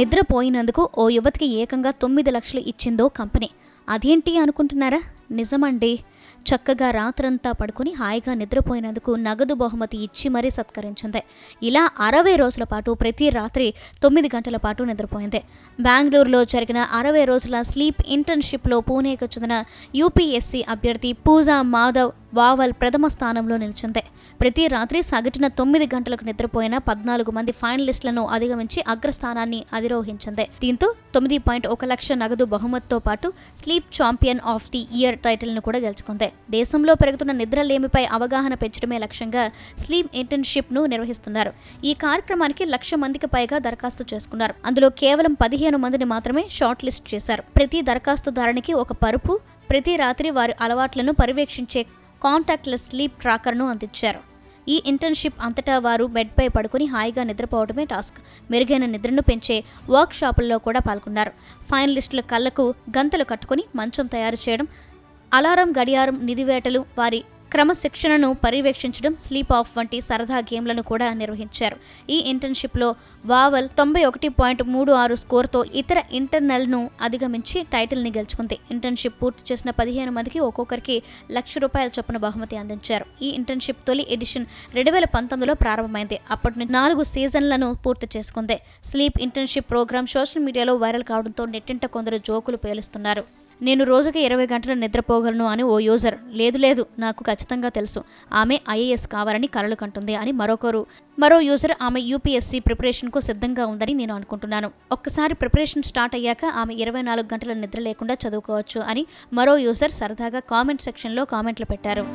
నిద్రపోయినందుకు ఓ యువతికి ఏకంగా తొమ్మిది లక్షలు ఇచ్చిందో కంపెనీ. అదేంటి అనుకుంటున్నారా? నిజమండి. చక్కగా రాత్రంతా పడుకుని హాయిగా నిద్రపోయినందుకు నగదు బహుమతి ఇచ్చి మరీ సత్కరించింది. ఇలా అరవై రోజుల పాటు ప్రతి రాత్రి తొమ్మిది గంటల పాటు నిద్రపోయింది. బెంగళూరులో జరిగిన అరవై రోజుల స్లీప్ ఇంటర్న్షిప్లో పూణేకు చెందిన యూపీఎస్సీ అభ్యర్థి పూజా మాధవ్ వావల్ ప్రథమ స్థానంలో నిలిచింది. ప్రతి రాత్రి సగటున తొమ్మిది గంటలకు నిద్రపోయిన పద్నాలుగు మంది ఫైనలిస్టులను అధిగమించి అగ్రస్థానాన్ని అధిరోహించింది. దీంతో తొమ్మిది పాయింట్ ఒక లక్ష నగదు బహుమతితో పాటు sleep champion of the year టైటిల్ను కూడా గెలుచుకుంది. దేశంలో పెరుగుతున్న నిద్రలేమిపై అవగాహన పెంచడమే లక్ష్యంగా స్లీప్ ఇంటర్న్షిప్ను నిర్వహిస్తున్నారు. ఈ కార్యక్రమానికి లక్ష మందికి పైగా దరఖాస్తు చేసుకున్నారు. అందులో కేవలం పదిహేను మందిని మాత్రమే షార్ట్ లిస్ట్ చేశారు. ప్రతి దరఖాస్తుదారునికి ఒక పరుపు ప్రతి రాత్రి వారి అలవాట్లను పర్యవేక్షించే కాంటాక్ట్లెస్ స్లీప్ ట్రాకర్ను అందించారు. ఈ ఇంటర్న్షిప్ అంతటా వారు బెడ్పై పడుకుని హాయిగా నిద్రపోవడమే టాస్క్. మెరుగైన నిద్రను పెంచే వర్క్ షాపుల్లో కూడా పాల్గొన్నారు. ఫైనలిస్టుల కళ్ళకు గంతలు కట్టుకుని మంచం తయారు చేయడం అలారం గడియారం నిధివేటలు వారి క్రమశిక్షణను పర్యవేక్షించడం స్లీప్ ఆఫ్ వంటి సరదా గేమ్లను కూడా నిర్వహించారు. ఈ ఇంటర్న్షిప్లో వావల్ తొంభై ఒకటి పాయింట్ మూడు ఆరు స్కోర్తో ఇతర ఇంటర్నల్ను అధిగమించి టైటిల్ని గెలుచుకుంది. ఇంటర్న్షిప్ పూర్తి చేసిన పదిహేను మందికి ఒక్కొక్కరికి లక్ష రూపాయల చొప్పున బహుమతి అందించారు. ఈ ఇంటర్న్షిప్ తొలి ఎడిషన్ రెండు వేల పంతొమ్మిదిలో ప్రారంభమైంది. అప్పటి నుంచి నాలుగు సీజన్లను పూర్తి చేసుకుంది. స్లీప్ ఇంటర్న్షిప్ ప్రోగ్రాం సోషల్ మీడియాలో వైరల్ కావడంతో నెట్టింట కొందరు జోకులు పేలుస్తున్నారు. నేను రోజుకి ఇరవై గంటలు నిద్రపోగలను అని ఓ యూజర్. లేదు లేదు నాకు ఖచ్చితంగా తెలుసు. ఆమె ఐఏఎస్ కావాలని కలలు కంటుంది అని మరొకరు. మరో యూజర్ ఆమె యూపీఎస్సీ ప్రిపరేషన్కు సిద్ధంగా ఉందని నేను అనుకుంటున్నాను. ఒక్కసారి ప్రిపరేషన్ స్టార్ట్ అయ్యాక ఆమె ఇరవై నాలుగు గంటల నిద్ర లేకుండా చదువుకోవచ్చు అని మరో యూజర్ సరదాగా కామెంట్ సెక్షన్లో కామెంట్లు పెట్టారు.